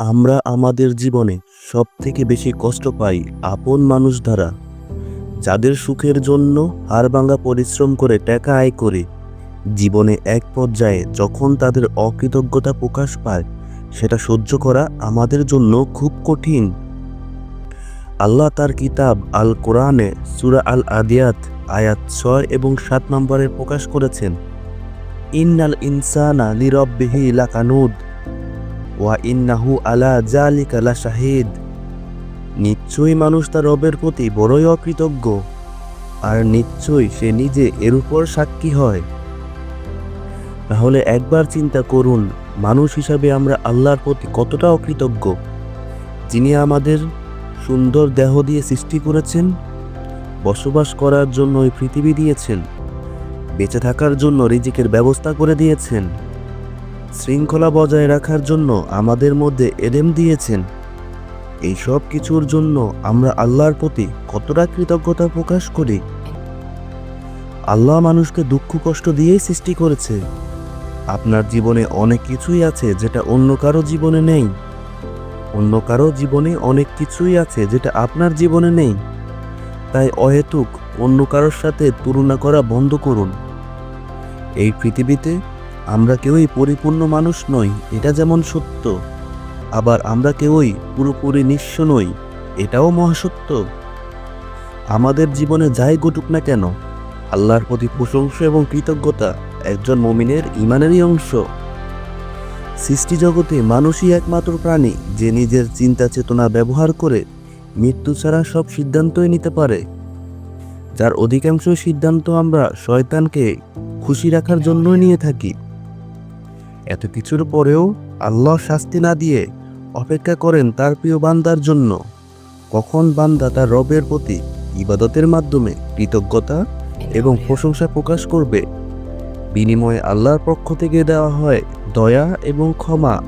আমরা আমাদের জীবনে সব থেকে বেশি কষ্ট পাই আপন মানুষ দ্বারা। যাদের সুখের জন্য হাড়ভাঙা পরিশ্রম করে টাকা আয় করে, জীবনে এক পর্যায়ে যখন তাদের অকৃতজ্ঞতা প্রকাশ পায়, সেটা সহ্য করা আমাদের জন্য খুব কঠিন। আল্লাহ তার কিতাব আল কোরআনে সুরা আল আদিয়াত আয়াত ছয় এবং সাত নম্বরে প্রকাশ করেছেন, ইন্নাল ইনসানা লিরব্বিহি লাকানুদ। ওয়া ইন্নাহু আলা জালিকা লা শাহিদ। নিশ্চয়ই মানুষ তার রবের প্রতি বড়ই অকৃতজ্ঞ, আর নিশ্চয়ই সে নিজে এর উপর সাক্ষী হয়। তাহলে একবার চিন্তা করুন, মানুষ হিসাবে আমরা আল্লাহর প্রতি কতটা অকৃতজ্ঞ, যিনি আমাদের সুন্দর দেহ দিয়ে সৃষ্টি করেছেন, বসবাস করার জন্য এই পৃথিবী দিয়েছেন, বেঁচে থাকার জন্য রিজিকের ব্যবস্থা করে দিয়েছেন। শৃঙ্খলা বজায় রাখার জন্য আমাদের মধ্যে এলেম দিয়েছেন। এই সব কিছুর জন্য আমরা আল্লাহর প্রতি কতটা কৃতজ্ঞতা প্রকাশ করি? আল্লাহ মানুষকে দুঃখ কষ্ট দিয়েই সৃষ্টি করেছে। আপনার জীবনে অনেক কিছুই আছে যেটা অন্য কারও জীবনে নেই। অন্য কারও জীবনে অনেক কিছুই আছে যেটা আপনার জীবনে নেই। তাই অহেতুক অন্য কারোর সাথে তুলনা করা বন্ধ করুন। এই পৃথিবীতে আমরা কেউই পরিপূর্ণ মানুষ নই, এটা যেমন সত্য। আবার আমরা কেউই পুরোপুরি নিঃস্ব নই, এটাও মহাসত্য। আমাদের জীবনে যাই ঘটুক না কেন, আল্লাহর প্রতি প্রশংসা এবং কৃতজ্ঞতা একজন মমিনের ইমানেরই অংশ। সৃষ্টি জগতে মানুষই একমাত্র প্রাণী, যে নিজের চিন্তা চেতনা ব্যবহার করে মৃত্যু ছাড়া সব সিদ্ধান্তই নিতে পারে। যার অধিকাংশ সিদ্ধান্ত আমরা শয়তানকে খুশি রাখার জন্যই নিয়ে থাকি। এত কিছুর পরেও আল্লাহ শাস্তি না দিয়ে অপেক্ষা করেন তার প্রিয় বান্দার জন্য। কখন বান্দা তার রবের প্রতি ইবাদতের মাধ্যমে কৃতজ্ঞতা এবং প্রশংসা প্রকাশ করবে? বিনিময়ে আল্লাহর পক্ষ থেকে দেওয়া হয় দয়া এবং ক্ষমা।